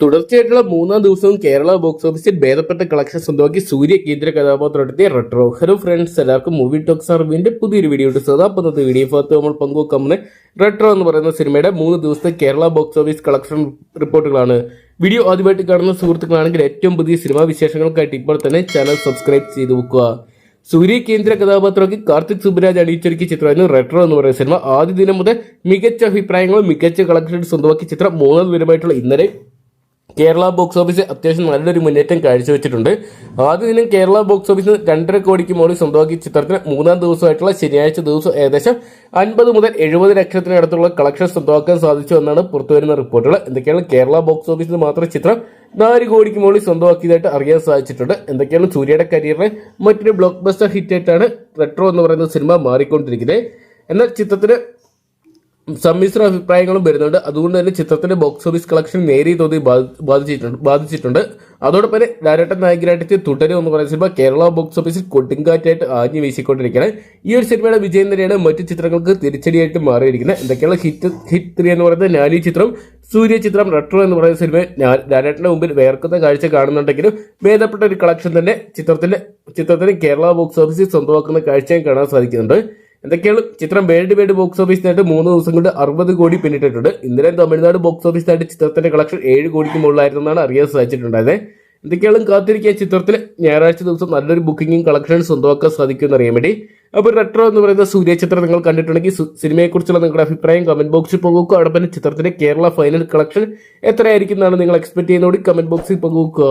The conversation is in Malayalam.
തുടർച്ചയായിട്ടുള്ള മൂന്നാം ദിവസവും കേരള ബോക്സ് ഓഫീസിൽ ഭേദപ്പെട്ട കളക്ഷൻ സ്വന്തമാക്കി സൂര്യ കേന്ദ്ര കഥാപാത്രത്തെ റെട്രോ ഹലോ ഫ്രണ്ട്സ് എല്ലാവർക്കും മൂവി ടോക്സ് അറിവിന്റെ പുതിയൊരു വീഡിയോ ഉണ്ട് സദാ പദ്ധതി വീഡിയോ ഭാഗത്ത് നമ്മൾ പങ്കുവെക്കാമെന്ന് റെട്രോ എന്ന് പറയുന്ന സിനിമയുടെ മൂന്ന് ദിവസത്തെ കേരള ബോക്സ് ഓഫീസ് കളക്ഷൻ റിപ്പോർട്ടുകളാണ് വീഡിയോ ആദ്യമായിട്ട് കാണുന്ന സുഹൃത്തുക്കളാണെങ്കിൽ ഏറ്റവും പുതിയ സിനിമാ വിശേഷങ്ങൾക്കായിട്ട് ഇപ്പോൾ തന്നെ ചാനൽ സബ്സ്ക്രൈബ് ചെയ്ത് വെക്കുക. സൂര്യ കേന്ദ്ര കഥാപാത്രമാക്കി കാർത്തിക് സുബ്രാജ് അണിയിച്ചൊരുക്കിയ ചിത്രമായിരുന്നു റെട്രോ എന്ന് പറയുന്ന സിനിമ ആദ്യ ദിനം മുതൽ മികച്ച അഭിപ്രായങ്ങളും മികച്ച കളക്ഷൻ സ്വന്തമാക്കിയ ചിത്രം മൂന്നാം ദിനമായിട്ടുള്ള ഇന്നലെ കേരള ബോക്സ് ഓഫീസ് അത്യാവശ്യം നല്ലൊരു മുന്നേറ്റം കാഴ്ചവെച്ചിട്ടുണ്ട്. ആദ്യ ദിനം കേരള ബോക്സ് ഓഫീസിൽ രണ്ടര കോടിക്ക് മുകളിൽ സ്വന്തമാക്കിയ ചിത്രത്തിന് മൂന്നാം ദിവസമായിട്ടുള്ള ശനിയാഴ്ച ദിവസം ഏകദേശം അൻപത് മുതൽ എഴുപത് ലക്ഷത്തിനടുത്തുള്ള കളക്ഷൻ സ്വന്തമാക്കാൻ സാധിച്ചു എന്നാണ് പുറത്തുവരുന്ന റിപ്പോർട്ടുകൾ. എന്തൊക്കെയാണ് കേരള ബോക്സ് ഓഫീസിൽ മാത്രം ചിത്രം നാല് കോടിക്ക് മുകളിൽ സ്വന്തമാക്കിയതായിട്ട് അറിയാൻ സാധിച്ചിട്ടുണ്ട്. എന്തൊക്കെയാണ് സൂര്യയുടെ കരിയറിലെ മറ്റൊരു ബ്ലോക്ക് ബസ്റ്റർ ഹിറ്റായിട്ടാണ് റെട്രോ എന്ന് പറയുന്ന സിനിമ മാറിക്കൊണ്ടിരിക്കുന്നത്. എന്നാൽ ചിത്രത്തിന് സമ്മിശ്ര അഭിപ്രായങ്ങളും വരുന്നുണ്ട്. അതുകൊണ്ട് തന്നെ ചിത്രത്തിന്റെ ബോക്സ് ഓഫീസ് കളക്ഷൻ നേരിയ തോതിൽ ബാധി- ബാധിച്ചിട്ടുണ്ട് ബാധിച്ചിട്ടുണ്ട്. അതോടൊപ്പം തന്നെ ഡയറക്ടർ നായകനായിട്ട് തുടരും എന്ന് പറയുന്ന സിനിമ കേരള ബോക്സ് ഓഫീസിൽ കൊടുങ്കാറ്റായിട്ട് ആഞ്ഞു വീശിക്കൊണ്ടിരിക്കുകയാണ്. ഈ ഒരു സിനിമയുടെ വിജയം തന്നെയാണ് മറ്റു ചിത്രങ്ങൾക്ക് തിരിച്ചടിയായിട്ട് മാറിയിരിക്കുന്നത്. എന്തൊക്കെയാണ് ഹിറ്റ് ഹിറ്റ് ത്രീ എന്ന് പറയുന്നത്? നാനി ചിത്രം സൂര്യ ചിത്രം റെട്രോ എന്ന് പറയുന്ന സിനിമ ഡയറക്ടറിന്റെ മുമ്പിൽ വേർക്കുന്ന കാഴ്ച കാണുന്നുണ്ടെങ്കിലും ഭേദപ്പെട്ട ഒരു കളക്ഷൻ തന്നെ ചിത്രത്തിന്റെ ചിത്രത്തിന് കേരള ബോക്സ് ഓഫീസിൽ സ്വന്തമാക്കുന്ന കാഴ്ചയും കാണാൻ സാധിക്കുന്നുണ്ട്. എന്തൊക്കെയാണ് ചിത്രം വേൾഡ് വൈഡ് ബോക്സ് ഓഫീസിനായിട്ട് മൂന്ന് ദിവസം കൊണ്ട് അറുപത് കോടി പിന്നിട്ടിട്ടുണ്ട്. ഇന്നലെ തമിഴ്നാട് ബോക്സ് ഓഫീസിനായിട്ട് ചിത്രത്തിന്റെ കളക്ഷൻ ഏഴ് കോടിക്ക് മുകളിലായിരുന്നെന്നാണ് അറിയാൻ സാധിച്ചിട്ടുണ്ടായത്. എന്തൊക്കെയാണ് കാത്തിരിക്കുക ചിത്രത്തിൽ? ഞായറാഴ്ച ദിവസം നല്ലൊരു ബുക്കിംഗും കളക്ഷൻ സ്വന്തമാക്കാൻ സാധിക്കുമെന്ന് അറിയാൻ വേണ്ടി. അപ്പോൾ റെട്രോ എന്ന് പറയുന്ന സൂര്യ ചിത്രം നിങ്ങൾ കണ്ടിട്ടുണ്ടെങ്കിൽ സിനിമയെക്കുറിച്ചുള്ള നിങ്ങളുടെ അഭിപ്രായം കമന്റ് ബോക്സിൽ പങ്കുവെക്കുക. അവിടെ തന്നെ ചിത്രത്തിന്റെ കേരള ഫൈനൽ കളക്ഷൻ എത്രയായിരിക്കും എന്നാണ് നിങ്ങൾ എക്സ്പെക്ട് ചെയ്യുന്നതോടി കമന്റ് ബോക്സിൽ പങ്കുവെക്കുക.